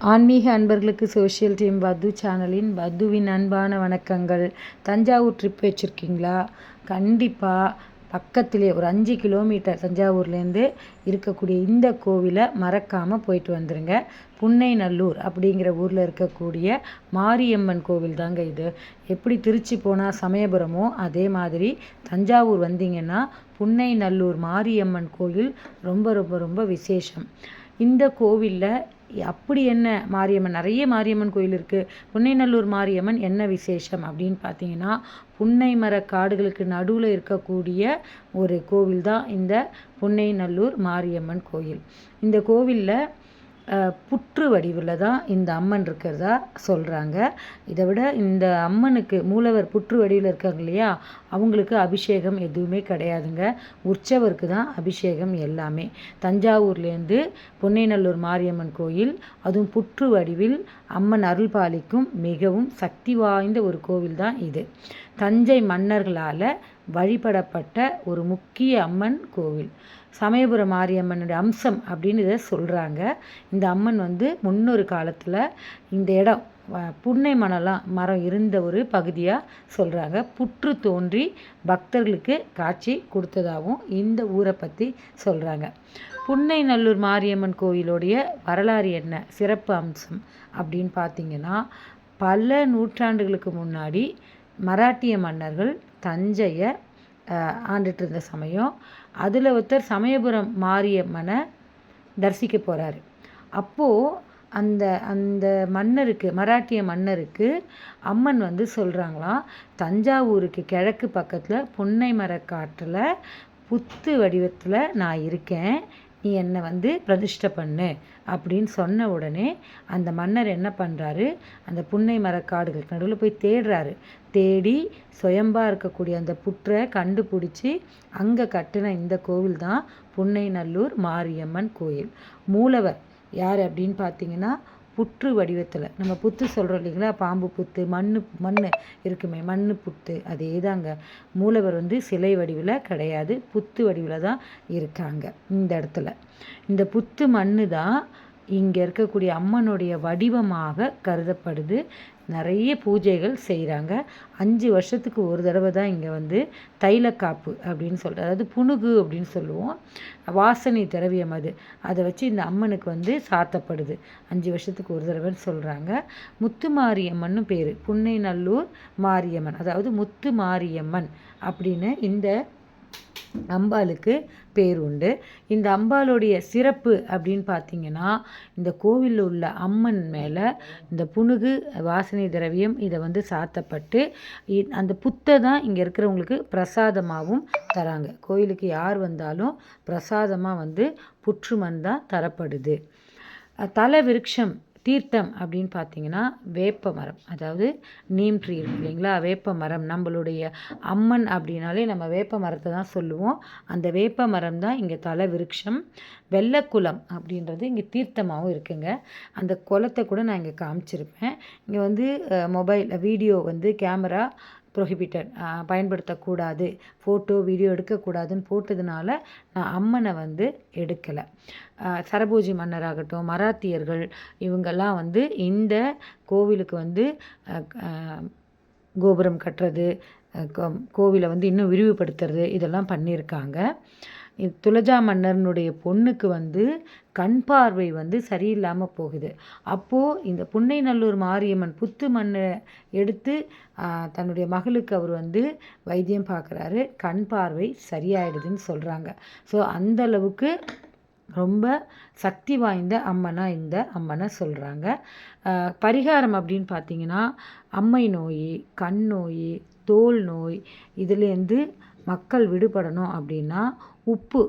ஆன்மீக அன்பர்களுக்கு social team பத்து சேனலின் பத்துவின் அன்பான வணக்கங்கள். தஞ்சாவூர் ட்ரிப் வச்சுருக்கீங்களா? கண்டிப்பாக பக்கத்திலே ஒரு அஞ்சு கிலோமீட்டர் தஞ்சாவூர்லேருந்து இருக்கக்கூடிய இந்த கோவிலை மறக்காமல் போயிட்டு வந்துடுங்க புன்னைநல்லூர் அப்படிங்கிற ஊரில் இருக்கக்கூடிய மாரியம்மன் கோவில் தாங்க இது. எப்படி திருச்சி போனால் சமயபுரமோ அதே மாதிரி தஞ்சாவூர் வந்தீங்கன்னா புன்னைநல்லூர் மாரியம்மன் கோவில் ரொம்ப ரொம்ப ரொம்ப விசேஷம். இந்த கோவிலில் அப்படி என்ன? மாரியம்மன் நிறைய மாரியம்மன் கோயில் இருக்குது புன்னைநல்லூர் மாரியம்மன் என்ன விசேஷம் அப்படின்னு பார்த்தீங்கன்னா புன்னை மர காடுகளுக்கு நடுவில் இருக்கக்கூடிய ஒரு கோவில் தான் இந்த புன்னைநல்லூர் மாரியம்மன் கோயில். இந்த கோவிலில் புற்று வடிவில் தான் இந்த அம்மன் இருக்கிறதா சொல்கிறாங்க இதை விட இந்த அம்மனுக்கு மூலவர் புற்று வடிவில் இருக்காங்க இல்லையா? அவங்களுக்கு அபிஷேகம் எதுவுமே கிடையாதுங்க. உற்சவருக்கு தான் அபிஷேகம் எல்லாமே. தஞ்சாவூர்லேருந்து பொன்னைநல்லூர் மாரியம்மன் கோயில் அதுவும் புற்று வடிவில் அம்மன் அருள் பாலிக்கும் மிகவும் சக்தி வாய்ந்த ஒரு கோவில் தான் இது. தஞ்சை மன்னர்களால் வழிபடப்பட்ட ஒரு முக்கிய அம்மன் கோவில். சமயபுரம் மாரியம்மனுடைய அம்சம் அப்படின்னு இதை சொல்கிறாங்க இந்த அம்மன் வந்து முன்னொரு காலத்தில் இந்த இடம் புன்னை மணலாம் மரம் இருந்த ஒரு பகுதியாக சொல்கிறாங்க புற்று தோன்றி பக்தர்களுக்கு காட்சி கொடுத்ததாகவும் இந்த ஊரை பற்றி சொல்கிறாங்க புன்னை நல்லூர் மாரியம்மன் கோயிலுடைய வரலாறு என்ன? சிறப்பு அம்சம் அப்படின்னு பார்த்தீங்கன்னா பல நூற்றாண்டுகளுக்கு முன்னாடி மராட்டிய மன்னர்கள் தஞ்சையை ஆண்டுட்டு இருந்த சமயம். அதில் ஒருத்தர் சமயபுரம் மாரியம்மனை தரிசிக்க போகிறாரு அப்போது அந்த அந்த மன்னருக்கு மராட்டிய மன்னருக்கு அம்மன் வந்து சொல்கிறாங்களாம் தஞ்சாவூருக்கு கிழக்கு பக்கத்தில் புன்னை மரக்காட்டில் புத்து வடிவத்தில் நான் இருக்கேன். நீ என்னை வந்து பிரதிஷ்டை பண்ணு. அப்படின்னு சொன்ன உடனே அந்த மன்னர் என்ன பண்ணுறாரு அந்த புன்னை மரக்காடுகளுக்கு நடுவில் போய் தேடுறாரு. தேடி சுயம்பாக இருக்கக்கூடிய அந்த புற்றை கண்டுபிடிச்சி அங்கே கட்டின இந்த கோவில் தான் புன்னை நல்லூர் மாரியம்மன் கோயில். மூலவர் யார் அப்படின்னு பார்த்தீங்கன்னா புற்று வடிவத்தில். நம்ம புத்து சொல்கிறோம் இல்லைங்களா? பாம்பு புத்து மண் மண் இருக்குமே மண் புத்து. அதே தாங்க. மூலவர் வந்து சிலை வடிவில் கிடையாது புத்து வடிவில் தான் இருக்காங்க இந்த இடத்துல. இந்த புத்து மண் தான் இங்கே இருக்கக்கூடிய அம்மனுடைய வடிவமாக கருதப்படுது. நிறைய பூஜைகள் செய்கிறாங்க அஞ்சு வருஷத்துக்கு ஒரு தடவை தான் இங்கே வந்து தைலக்காப்பு அப்படின்னு சொல்கிற அதாவது புணுகு அப்படின்னு சொல்லுவோம். வாசனை திரவியம் அது. அதை வச்சு இந்த அம்மனுக்கு வந்து சாத்தப்படுது. அஞ்சு வருஷத்துக்கு ஒரு தடவைன்னு சொல்கிறாங்க முத்து மாரியம்மன் பேர். புன்னை நல்லூர் மாரியம்மன். அதாவது முத்து மாரியம்மன் அப்படின்னு இந்த அம்பாளுக்கு பேர் உண்டு. இந்த அம்பாளுடைய சிறப்பு அப்படின்னு பார்த்தீங்கன்னா இந்த கோவிலில் உள்ள அம்மன் மேலே இந்த புணுகு வாசனை திரவியம் இதை வந்து சாத்தப்பட்டு அந்த புத்தை தான் இங்கே இருக்கிறவங்களுக்கு பிரசாதமாகவும் தராங்க. கோயிலுக்கு யார் வந்தாலும் பிரசாதமாக வந்து புற்றுமண் தான் தரப்படுது. தல விருட்சம் தீர்த்தம் அப்படின்னு பார்த்தீங்கன்னா வேப்ப மரம். அதாவது நீம் ட்ரீ இருக்கு இல்லைங்களா? வேப்ப மரம். நம்மளுடைய அம்மன் அப்படின்னாலே நம்ம வேப்ப மரத்தை தான் சொல்லுவோம். அந்த வேப்ப மரம் தான் இங்கே தலை விருட்சம் வெள்ளக்குளம் அப்படின்றது இங்கே தீர்த்தமாகவும் இருக்குங்க. அந்த குளத்தை கூட நான் இங்கே காமிச்சிருப்பேன். இங்கே வந்து மொபைல் வீடியோ வந்து கேமரா ப்ரொஹிபிட்டட் பயன்படுத்தக்கூடாது. ஃபோட்டோ வீடியோ எடுக்கக்கூடாதுன்னு போட்டதுனால நான் அம்மனை வந்து எடுக்கலை. சரபோஜி மன்னராகட்டும் மராத்தியர்கள் இவங்கெல்லாம் வந்து இந்த கோவிலுக்கு வந்து கோபுரம் கட்டுறது கோவிலை வந்து இன்னும் விரிவுபடுத்துறது இதெல்லாம் பண்ணியிருக்காங்க. துலஜா மன்னர்னுடைய பொண்ணுக்கு வந்து கண் பார்வை வந்து சரியில்லாமல் போகுது. அப்போது இந்த புன்னைநல்லூர் மாரியம்மன் புத்து மண்ணை எடுத்து தன்னுடைய மகளுக்கு அவர் வந்து வைத்தியம் பார்க்குறாரு. கண் பார்வை சரியாயிடுதுன்னு சொல்கிறாங்க ஸோ அந்த அளவுக்கு ரொம்ப சக்தி வாய்ந்த அம்மனாக இந்த அம்மனை சொல்கிறாங்க பரிகாரம் அப்படின்னு பார்த்தீங்கன்னா அம்மை நோய் கண் நோய் தோல் நோய் இதுலேருந்து மக்கள் விடுபடணும் அப்படின்னா உப்பு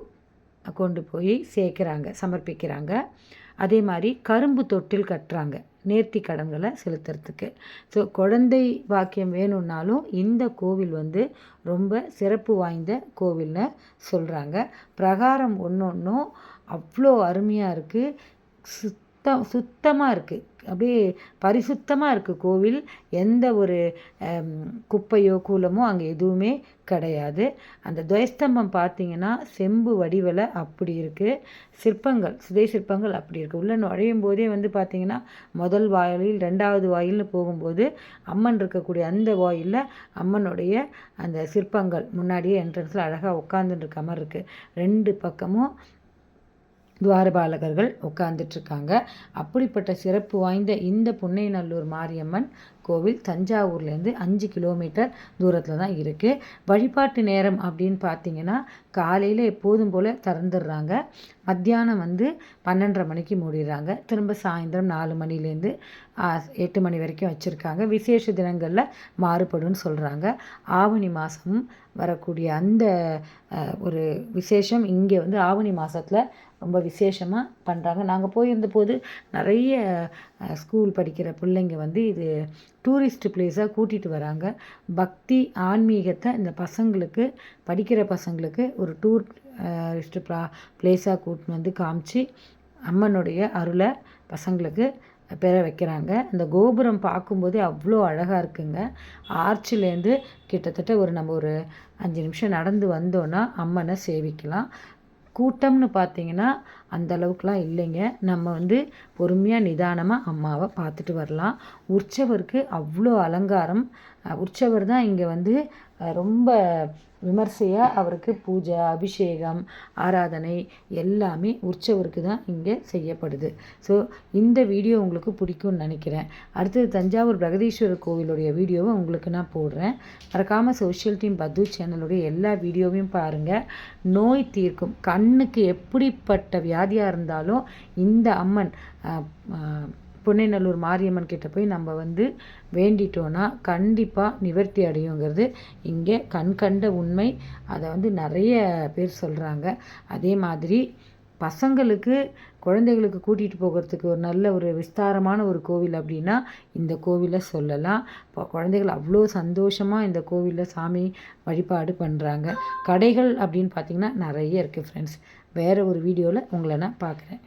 கொண்டு போய் சேர்க்குறாங்க சமர்ப்பிக்கிறாங்க. அதே மாதிரி கரும்பு தொட்டில் கட்டுறாங்க நேர்த்தி கடன்களை செலுத்துறதுக்கு. ஸோ குழந்தை வாக்கியம் வேணும்னாலும் இந்த கோவில் வந்து ரொம்ப சிறப்பு வாய்ந்த கோவில்னு சொல்கிறாங்க பிரகாரம் ஒன்று ஒன்றும் அவ்வளோ அருமையாக இருக்குது சுத்தம் சுத்தமாக இருக்குது அப்படியே பரிசுத்தமாக இருக்குது கோவில். எந்த ஒரு குப்பையோ கூலமோ அங்கே எதுவுமே கிடையாது. அந்த துவயஸ்தம்பம் பார்த்தீங்கன்னா செம்பு வடிவில் அப்படி இருக்குது சிற்பங்கள் சிதை சிற்பங்கள் அப்படி இருக்குது உள்ளே நுழையும் போதே வந்து பார்த்திங்கன்னா முதல் வாயிலில் ரெண்டாவது வாயில்னு போகும்போது அம்மன் இருக்கக்கூடிய அந்த வாயிலில் அம்மனுடைய அந்த சிற்பங்கள் முன்னாடியே என்ட்ரன்ஸில் அழகாக உட்காந்துட்டு இருக்க மாதிரி இருக்குது ரெண்டு பக்கமும் துவாரபாலகர்கள் உட்காந்துட்ருக்காங்க அப்படிப்பட்ட சிறப்பு வாய்ந்த இந்த புன்னைநல்லூர் மாரியம்மன் கோவில் தஞ்சாவூர்லேருந்து அஞ்சு கிலோமீட்டர் தூரத்தில் தான் இருக்குது வழிபாட்டு நேரம் அப்படின்னு பார்த்தீங்கன்னா காலையில் எப்போதும் போல் திறந்துடுறாங்க. மத்தியானம் வந்து பன்னெண்டரை மணிக்கு மூடிடுறாங்க. திரும்ப சாயந்தரம் நாலு மணிலேருந்து எட்டு மணி வரைக்கும் வச்சுருக்காங்க. விசேஷ தினங்களில் மாறுபடும்னு சொல்கிறாங்க ஆவணி மாதமும் வரக்கூடிய அந்த ஒரு விசேஷம் இங்கே வந்து ஆவணி மாதத்தில் ரொம்ப விசேஷமாக பண்ணுறாங்க நாங்கள் போயிருந்த போது நிறைய ஸ்கூல் படிக்கிற பிள்ளைங்க வந்து இது டூரிஸ்ட் பிளேஸாக கூட்டிகிட்டு வராங்க. பக்தி ஆன்மீகத்தை இந்த பசங்களுக்கு படிக்கிற பசங்களுக்கு ஒரு டூரிஸ்ட் ப்ளா பிளேஸாக கூட்டின்னு வந்து காமிச்சு அம்மனுடைய அருளை பசங்களுக்கு பெற வைக்கிறாங்க. அந்த கோபுரம் பார்க்கும்போதே அவ்வளோ அழகாக இருக்குங்க. ஆர்ச்சிலேருந்து கிட்டத்தட்ட ஒரு நம்ம ஒரு அஞ்சு நிமிஷம் நடந்து வந்தோன்னா அம்மனை சேவிக்கலாம். கூட்டம்னு பார்த்தீங்கன்னா அந்த அளவுக்குலாம் இல்லைங்க. நம்ம வந்து பொறுமையாக நிதானமாக அம்மாவை பார்த்துட்டு வரலாம். உற்சவருக்கு அவ்வளோ அலங்காரம். உற்சவர் தான் இங்கே வந்து ரொம்ப விமர்சையாக அவருக்கு பூஜை அபிஷேகம் ஆராதனை எல்லாமே உற்சவருக்கு தான் இங்கே செய்யப்படுது. ஸோ இந்த வீடியோ உங்களுக்கு பிடிக்கும்னு நினைக்கிறேன். அடுத்தது தஞ்சாவூர் பிரகதீஸ்வரர் கோவிலுடைய வீடியோவை உங்களுக்கு நான் போடுறேன். மறக்காமல் சோஷியல் டீம் பத்து சேனலுடைய எல்லா வீடியோவையும் பாருங்கள் நோய் தீர்க்கும். கண்ணுக்கு எப்படிப்பட்ட வியாதியாக இருந்தாலும் இந்த அம்மன் புன்னைநல்லூர் மாரியம்மன் கிட்ட போய் நம்ம வந்து வேண்டிட்டோன்னா கண்டிப்பாக நிவர்த்தி அடையுங்கிறது இங்கே கண் கண்ட உண்மை. அதை வந்து நிறைய பேர் சொல்கிறாங்க அதே மாதிரி பசங்களுக்கு குழந்தைகளுக்கு கூட்டிகிட்டு போகிறதுக்கு ஒரு நல்ல ஒரு விஸ்தாரமான ஒரு கோவில் அப்படின்னா இந்த கோவிலை சொல்லலாம். இப்போ குழந்தைகள் அவ்வளோ சந்தோஷமாக இந்த கோவிலில் சாமி வழிபாடு பண்ணுறாங்க கடைகள் அப்படின்னு பார்த்திங்கன்னா நிறைய இருக்குது ஃப்ரெண்ட்ஸ் வேறு ஒரு வீடியோவில் உங்களை நான் பார்க்குறேன்